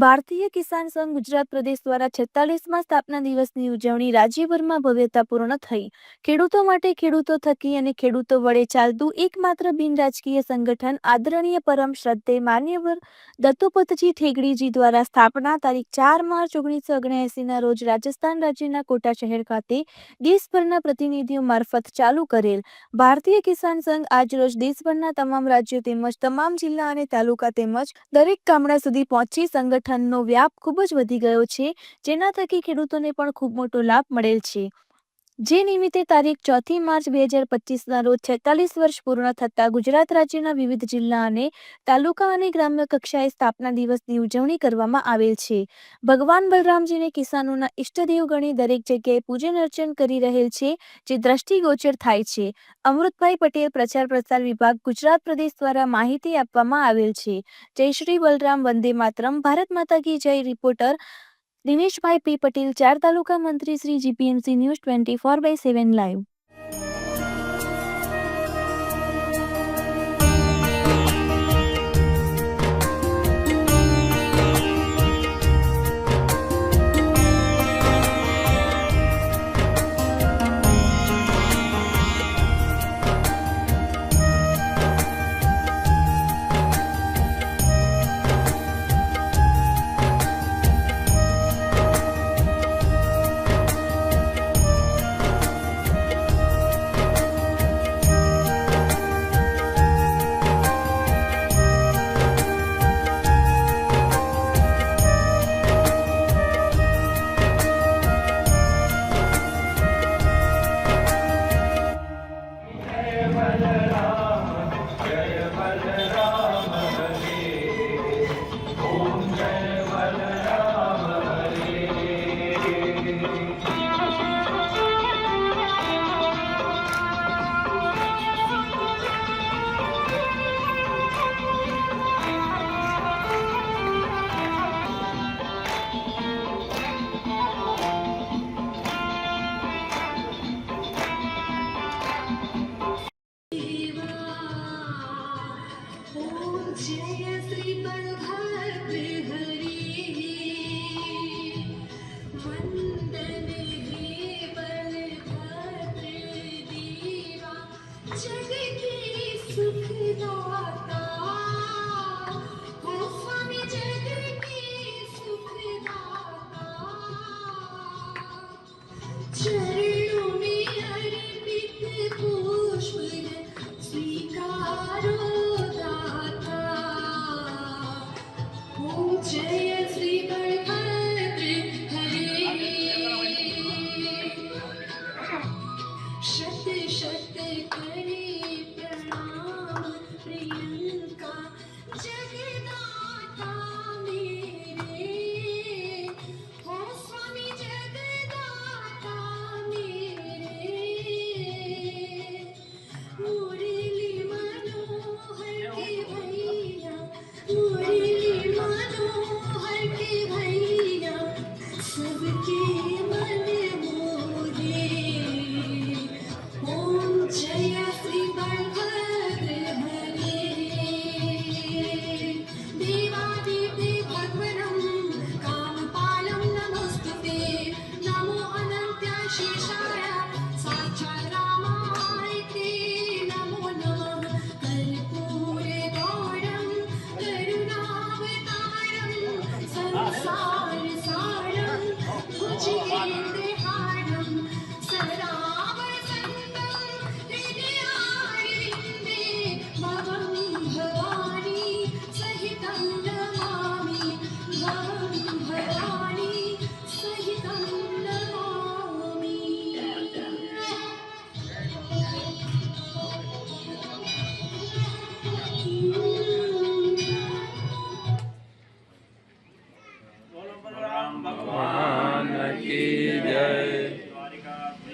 ભારતીય કિસાન સંઘ ગુજરાત પ્રદેશ દ્વારા છેતાલીસમાં સ્થાપના દિવસની ઉજવણી રાજ્યભરમાં ભવ્યતાપૂર્ણ થઈ. ખેડૂતો માટે ખેડૂતો થકી અને ખેડૂતો વડે ચાલતું એકમાત્ર બિન રાજકીય સંગઠન આદરણીય પરમ શ્રદ્ધે માન્યવર દત્તોપતજી ઠેગડીજી દ્વારા સ્થાપના તારીખ ચાર માર્ચ ઓગણીસો ઓગણએસીના રોજ રાજસ્થાન રાજ્યના કોટા શહેર ખાતે દેશભરના પ્રતિનિધિઓ મારફત ચાલુ કરેલ. ભારતીય કિસાન સંઘ આજરોજ દેશભરના તમામ રાજ્યો તેમજ તમામ જિલ્લા અને તાલુકા તેમજ દરેક ગામડા સુધી પહોંચી સંગઠનનો વ્યાપ ખૂબ જ વધી ગયો છે, જેના થકી ખેડૂતોને પણ ખૂબ મોટો લાભ મળેલ છે. જે નિમિત્તે તારીખ ચોથી માર્ચ બે હજાર પચીસના રોજ છેતાલીસ વર્ષ પૂર્ણ થતાં ગુજરાત રાજ્યના વિવિધ જિલ્લા અને તાલુકા અને ગ્રામ્ય કક્ષાએ સ્થાપના દિવસની ઉજવણી કરવામાં આવેલ છે. ભગવાન બલરામજીને કિસાનોના ઈષ્ટદેવ ગણી દરેક જગ્યાએ પૂજન અર્ચન કરી રહેલ છે, જે દ્રષ્ટિગોચર થાય છે. અમૃતભાઈ પટેલ પ્રચાર પ્રસાર વિભાગ ગુજરાત પ્રદેશ દ્વારા માહિતી આપવામાં આવેલ છે. જય શ્રી બલરામ વંદે માતરમ. ભારત માતા કી જય. રિપોર્ટર દિનેશભાઈ પી. પટેલ ચાર તાલુકા મંત્રી Shri GPMC news twenty four by seven live. to be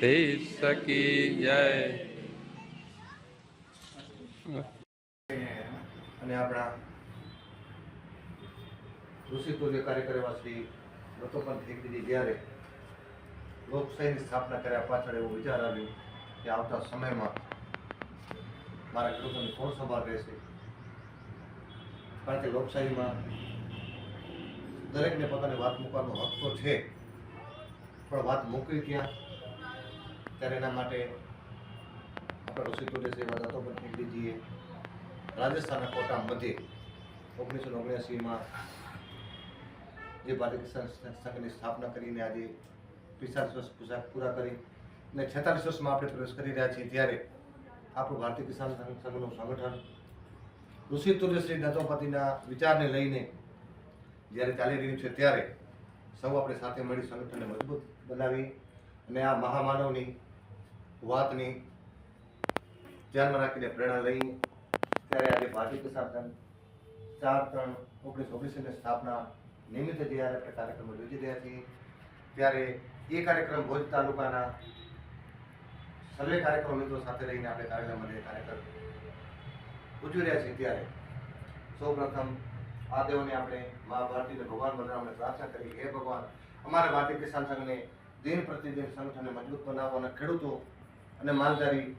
દેશ કી જય. અને આપણા ઋષિતો જે કાર્ય કરવા શ્રી દત્તોપંત એકદીદી જ્યારે લોકશાહીની સ્થાપના કર્યા પાછળ એવો વિચાર આવ્યો કે આવતા સમયમાં મારા ખેડૂતોની કોણ સંભાળ રહેશે. કારણ કે લોકશાહીમાં દરેકને પોતાની વાત મૂકવાનો હક તો છે, પણ વાત મૂકવી ક્યાં? ત્યારે એના માટે આપણે ઋષિ તુલસી એવા દત્તોપંત હેગડીજીએ રાજસ્થાનના કોટા મધ્યે ઓગણીસો ઓગણ્યાસીમાં જે ભારતીય સંઘની સ્થાપના કરીને આજે પિસ્તાલીસ વર્ષ પૂજા, પૂરા કરી અને છેતાલીસ વર્ષમાં આપણે પ્રવેશ કરી રહ્યા છીએ ત્યારે આપણું ભારતીય કિસાન સંઘનું સંગઠન ઋષિ તુલસી દત્તોપતિના વિચારને લઈને જ્યારે ચાલી રહ્યું છે ત્યારે સૌ આપણે સાથે મળી સંગઠનને મજબૂત બનાવી અને આ મહામાનવની વાતની ધ્યાનમાં રાખીને પ્રેરણા લઈ ત્યારે આજે કિસાન સંઘ ચાર ત્રણ ઓગણીસો ઓગણીસની સ્થાપના નિમિત્તે જ્યારે આપણે કાર્યક્રમ યોજી રહ્યા છીએ, ત્યારે એ કાર્યક્રમ ભોજ તાલુકાના સર્વે કાર્યક્રમ મિત્રો સાથે રહીને આપણે કાર્યક્રમ કાર્યક્રમ ઉજવી રહ્યા છીએ ત્યારે. સૌ પ્રથમ આ દેવોને આપણે મહાભારતીને ભગવાન બલરામને પ્રાર્થના કરી હે ભગવાન, અમારા ભારતીય કિસાન સંઘને દિન પ્રતિદિન સંગઠનને મજબૂત બનાવવાના ખેડૂતો અને માલધારી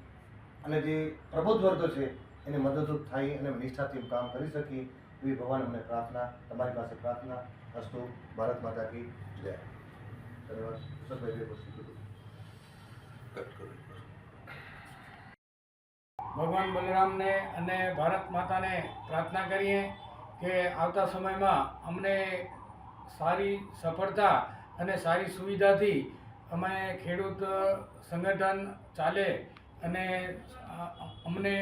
અને જે પ્રબુદ્ધ વર્ગો છે એને મદદરૂપ થાય અને નિષ્ઠાથી કામ કરી શકીએ એવી ભગવાન અમને પ્રાર્થના તમારી પાસે પ્રાર્થના અસ્તુ ભારત માતા કી જય. ધન્યવાદ. ભગવાન બલરામને અને ભારત માતાને પ્રાર્થના કરીએ કે આવતા સમયમાં અમને સારી સફળતા અને સારી સુવિધાથી અમે ખેડૂત સંગઠન ચાલે અને અમને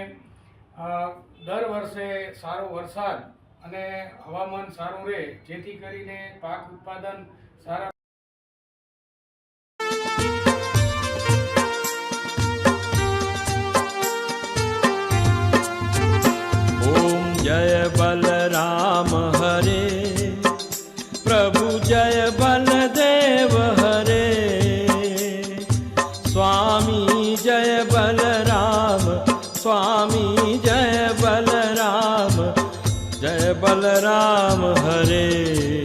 દર વર્ષે સારો વરસાદ અને હવામાન સારું રહે, જેથી કરીને પાક ઉત્પાદન સારા જય બલરામ હરે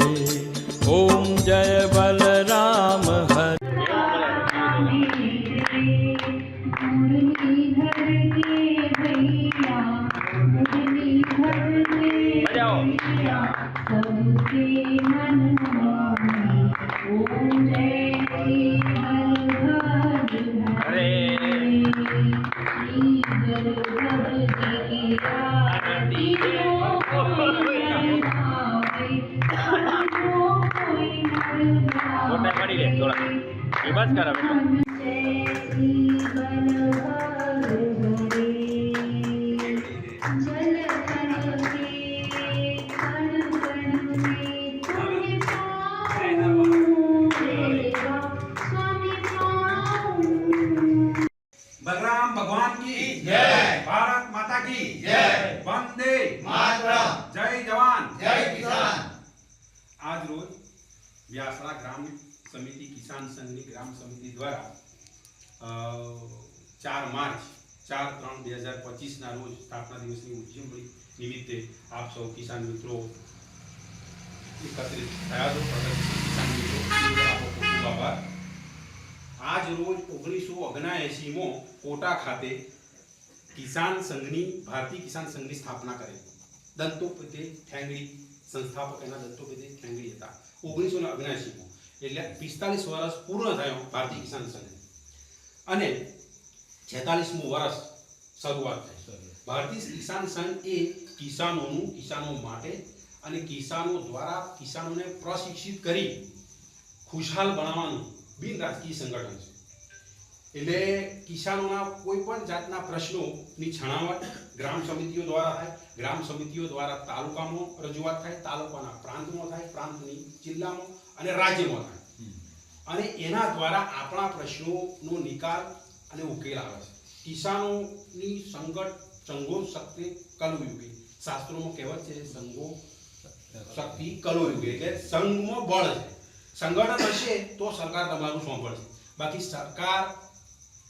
બસ કરો બલરામ ભગવાન કી જય ભારત માતા કી જય. વંદે માતરમ. જય જવાન. જય કિસાન. આજ રોજ વ્યાસરા ગ્રામ સમિતિ, કિસાન સંઘની ગ્રામ સમિતિ દ્વારા ચાર માર્ચ, ચાર ત્રણ બે હજાર પચીસના રોજ સ્થાપના દિવસની ઉજવણી નિમિત્તે આપ સૌ કિસાન મિત્રો એકત્રિત થયા છો કિસાન મિત્રો આભાર. આજ રોજ ઓગણીસો ઓગણાએંશીમાં કોટા ખાતે કિસાન સંઘની, ભારતીય કિસાન સંઘની સ્થાપના કરેલી. દંતોપતે ઠેંગડી, સંસ્થાપક એના દંતોપતે ઠેંગડી હતા. ઓગણીસો ને ઓગણએંશીમાં. એટલે પિસ્તાલીસ વર્ષ પૂર્ણ થયો ભારતીય કિસાન સંઘ. અને છેતાલીસમું વર્ષ શરૂઆત થઈ ભારતીય કિસાન સંઘ એ કિસાનોનું કિસાનો માટે અને કિસાનો દ્વારા કિસાનોને પ્રશિક્ષિત કરી ખુશહાલ બનાવવાનું બિન રાજકીય સંગઠન છે. એટલે કિસાનોના કોઈ પણ જાતના પ્રશ્નોની છણાવટ ગ્રામ સમિતિઓ દ્વારા થાય ગ્રામ સમિતિઓ દ્વારા તાલુકામાં રજૂઆત થાય તાલુકાના પ્રાંતમાં થાય પ્રાંતની જિલ્લામાં અને રાજ્યમાં થાય. અને એના દ્વારા આપણા પ્રશ્નોનો નિકાલ અને ઉકેલ આવે છે. કિસાનોની સંગઠ સંઘો શક્તિ કલયુગે. શાસ્ત્રોમાં કહેવત છે, સંઘો શક્તિ કલયુગે એટલે સંઘમાં બળ છે. સંગઠન હશે તો સરકાર તમારું સોંપડશે બાકી સરકાર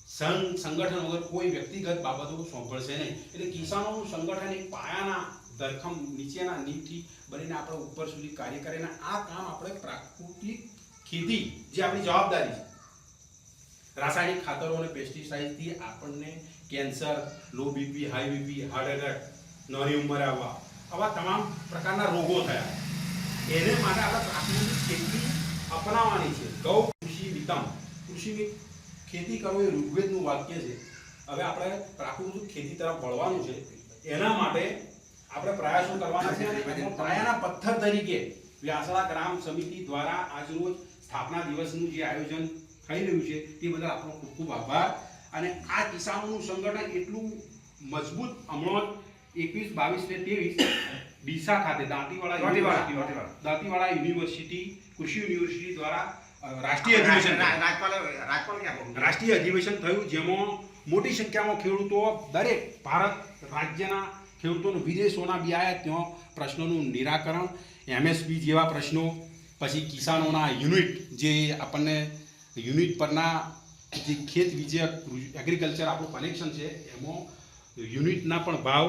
સંઘ, સંગઠન વગર કોઈ વ્યક્તિગત બાબતો સોંપડશે નહીં. એટલે કિસાનોનું સંગઠન એક પાયાના ધરખમ નીચેના નીમથી બનીને આપણે ઉપર સુધી કાર્ય કરે આ કામ આપણે પ્રાકૃતિક ખેતી જે આપણી જવાબદારી છે. રાસાયણિક ખાતરો અને પેસ્ટિસાઇડથી આપણને cancer low BP high BP heart attack નાની ઉંમરે આવવા, આવા તમામ પ્રકારના રોગો થયા. એને માટે આપણે પ્રાકૃતિક ખેતી અપનાવવાની છે. ગૌ, કૃષિ, વિતમ. કૃષિ ખેતી કરવું એ ઋગ્વેદનું વાક્ય છે. હવે આપણે પ્રાકૃતિક ખેતી તરફ વળવાનું છે. એના માટે આપણે પ્રયાસો કરવાના છે અને પાયાના પથ્થર તરીકે વ્યાસળા ગ્રામ સમિતિ દ્વારા આજરોજ સ્થાપના દિવસનું જે આયોજન થઈ રહ્યું છે તે બદલ આપણો ખૂબ ખૂબ આભાર. અને આ કિસાનોનું સંગઠન એટલું મજબૂત હમણાં એકવીસ બાવીસ ને ત્રેવીસ ડીસા ખાતે દાંતીવાડા દાંતીવાડા, યુનિવર્સિટી કૃષિ યુનિવર્સિટી દ્વારા રાષ્ટ્રીય અધિવેશન. રાષ્ટ્રીય અધિવેશન થયું જેમાં મોટી સંખ્યામાં ખેડૂતો દરેક ભારત રાજ્યના ખેડૂતોને વિદેશોના બી આવ્યા ત્યાં પ્રશ્નોનું નિરાકરણ, એમએસપી જેવા પ્રશ્નો, પછી કિસાનોના યુનિટ જે આપણને યુનિટ પરના જે ખેત વિજય એગ્રીકલ્ચર આપણું કનેક્શન છે, એમાં યુનિટના પણ ભાવ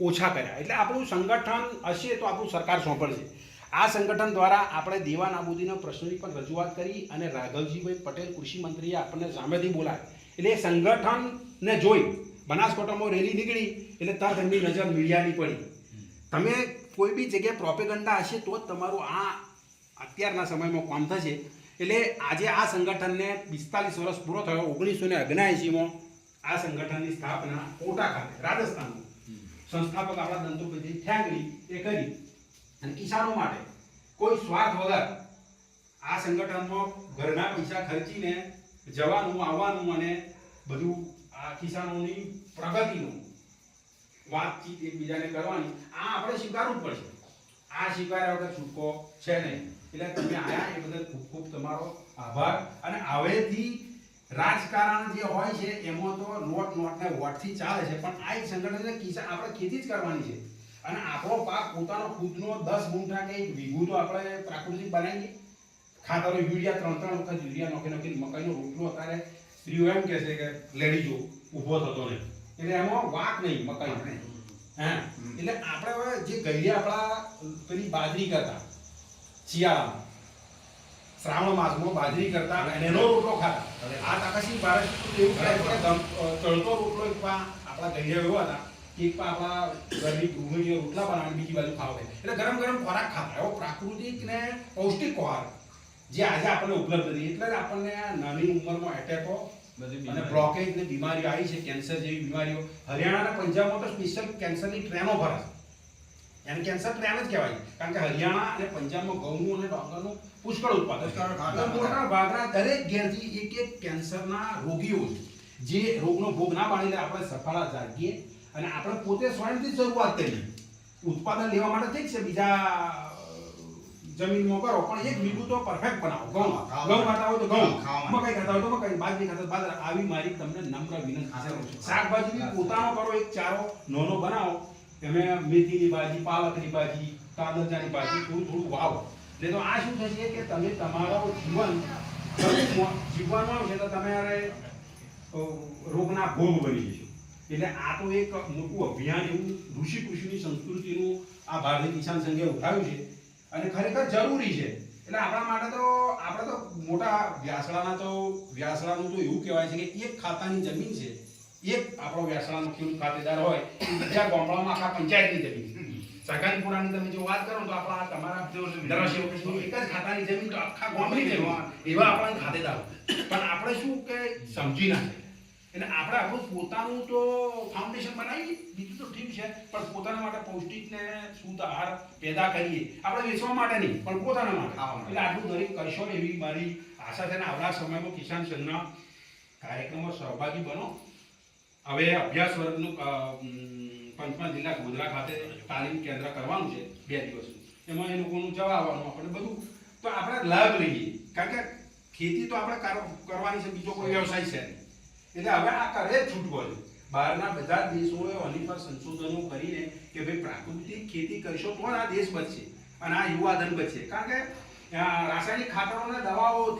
ઓછા કર્યા. એટલે આપણું સંગઠન હશે તો આપણું સરકાર સોંપડશે. આ સંગઠન દ્વારા આપણે દેવા નાબૂદીના પ્રશ્નોની પણ રજૂઆત કરી અને રાઘવજીભાઈ પટેલ કૃષિ મંત્રીએ આપણને સામેથી બોલાય એટલે એ સંગઠનને જોઈ બનાસકાંઠામાં રેલી નીકળી એટલે તરત એમની નજર મીડિયાની પડી. તમે કોઈ બી જગ્યાએ પ્રોપેગંડા હશે તો જ તમારું આ અત્યારના સમયમાં કામ થશે. એટલે આજે આ સંગઠનને પિસ્તાલીસ વર્ષ પૂરો થયો, ઓગણીસો ને ઓગણએંસીમાં આ સંગઠનની સ્થાપના કોટા ખાતે, રાજસ્થાનમાં. સંસ્થાપક આપણા દંતુપતિ ઠેંગડી એ કરી. અને કિસાનો માટે કોઈ સ્વાર્થ વગર આ સંગઠનમાં ઘરના પૈસા ખર્ચીને જવાનું, આવવાનું અને બધું આ કિસાનોની પ્રગતિનું વાતચીત એકબીજાને કરવાની, આ આપણે સ્વીકારવું જ પડશે. આ સ્વીકાર્યા વગર છૂટકો છે નહીં. એટલે તમે આયા એ બદલ ખૂબ ખૂબ તમારો આભાર. અને હવેથી રાજકારણ જે હોય છે, એમાં તો નોટ નોટને વોટથી ચાલે છે, પણ આ એક સંગઠન કિસાન આપણે ખેતી જ કરવાની છે. અને આપણો પાક પોતાનો ખુદનો દસ ગુંઠા કે એક વીઘું તો આપણે પ્રાકૃતિક બનાવીએ. ખાતરો, યુરિયા, ત્રણ ત્રણ વખત યુરિયા નોખી નોખી મકાઈનો રોટલો અત્યારે સ્ત્રીઓ એમ કહે છે કે લેડીઝો ઊભો થતો નહીં. એટલે એમાં વાક નહીં મકાઈ. હા? એટલે આપણે હવે જે ગઈએ આપણા પેલી બાજરી કરતા શિયાળામાં શ્રાવણ માસમાં બાજરી કરતા અને એનો રોટલો ખાતા. આ તાકાશી ભારત એવું તળતો રોટલો એક પા આપણા ગઈએ એવા હતા કે એક પા આપણા ઘરની ગૃહિણીઓ રોટલા બનાવીને બીજી બાજુ ખાવે એટલે ગરમ ગરમ ખોરાક ખાતા. એવો પ્રાકૃતિક ને પૌષ્ટિક ખોરાક જે આજે આપણને ઉપલબ્ધ નથી. એટલે આપણને નાની ઉંમરમાં એટેકો અને બ્લોકેજ ને બીમારીઓ આવી છે કેન્સર જેવી બીમારીઓ. હરિયાણાના પંજાબમાં તો સ્પેશિયલ કેન્સરની ટ્રેનો ભરાશે એને કેન્સર ટ્રેન જ કહેવાય. કારણ કે હરિયાણા અને પંજાબમાં ઘઉંનું અને ડાંગરનું પુષ્કળ ઉત્પાદન. મોટા ભાગના દરેક ઘેરથી એક એક કેન્સરના રોગીઓ છે. જે રોગનો ભોગ ના પાડીને આપણે સફળા જાગીએ અને આપણે પોતે સ્વયંથી શરૂઆત કરીએ. ઉત્પાદન લેવા માટે ઠીક છે બીજા જમીનમાં કરો પણ એક લીંબુ તો પરફેક્ટ બનાવો ઘઉં ઘઉં ખાતા હોય તો ઘઉં. મકાઈ ખાતા હોય તો મકાઈ બાજરી ખાતા બાદ બાજરા આવી મારી તમને નમ્ર વિનંતી. છે. શાકભાજી પોતાનો કરો એક ચારો નોનો બનાવો. તમે મેથીની ભાજી પાલકની ભાજી કાદરજાની ભાજી થોડું થોડું વાવો. એટલે તો આ શું થશે કે તમે તમારો જીવન જીવવાનું આવશે તો તમારે રોગના ભોગ બની જશો. એટલે આ તો એક મોટું અભિયાન એવું ઋષિ કૃષિની સંસ્કૃતિનું આ ભારતીય કિસાન સંઘે ઉઠાવ્યું છે. અને ખરેખર જરૂરી છે. એટલે આપણા માટે તો આપણે તો મોટા વ્યાસળાના તો વ્યાસળાનું તો એવું કહેવાય છે કે એક ખાતાની જમીન છે. એક આપણો વ્યાસળાનો ખેડૂત ખાતેદાર હોય બીજા ગામડામાં આખા પંચાયતની જમીન સગનપુરાની તમે જો વાત કરો તો આપણા તમારા ધારાસભ્ય એક જ ખાતાની જમીન તો આખા ગામની એવા આપણા ખાતેદાર. પણ આપણે શું કે સમજી ના શકીએ. એટલે આપણે આપણું પોતાનું તો ફાઉન્ડેશન બનાવીએ બીજું તો ઠીક છે પણ પોતાના માટે પૌષ્ટિક ને શુદ્ધ આહાર પેદા કરીએ. આપણે વેચવા માટે નહીં પણ પોતાના માટે. એટલે આટલું દરેક કરશો એવી મારી આશા છે ને આવનાર સમયમાં કિસાન સંઘના કાર્યક્રમમાં સહભાગી બનો. હવે અભ્યાસ વર્ગનું પંચમહાલ જિલ્લા ગોધરા ખાતે તાલીમ કેન્દ્ર કરવાનું છે બે દિવસનું. એમાં એ લોકોનું જવાબ આવવાનું આપણે બધું. તો આપણે લાભ લઈએ. કારણ કે ખેતી તો આપણે કર- કરવાની છે બીજો કોઈ વ્યવસાય છે નહીં. એટલે હવે આ કરે જ છૂટકો છે બહારના બધા દેશોએ આની પર સંશોધનો કરીને કે ભાઈ પ્રાકૃતિક ખેતી કરશો તો આ દેશ બચશે અને આ યુવાધન બચશે. કારણ કે રાસાયણિક ખાતરોના દવાઓ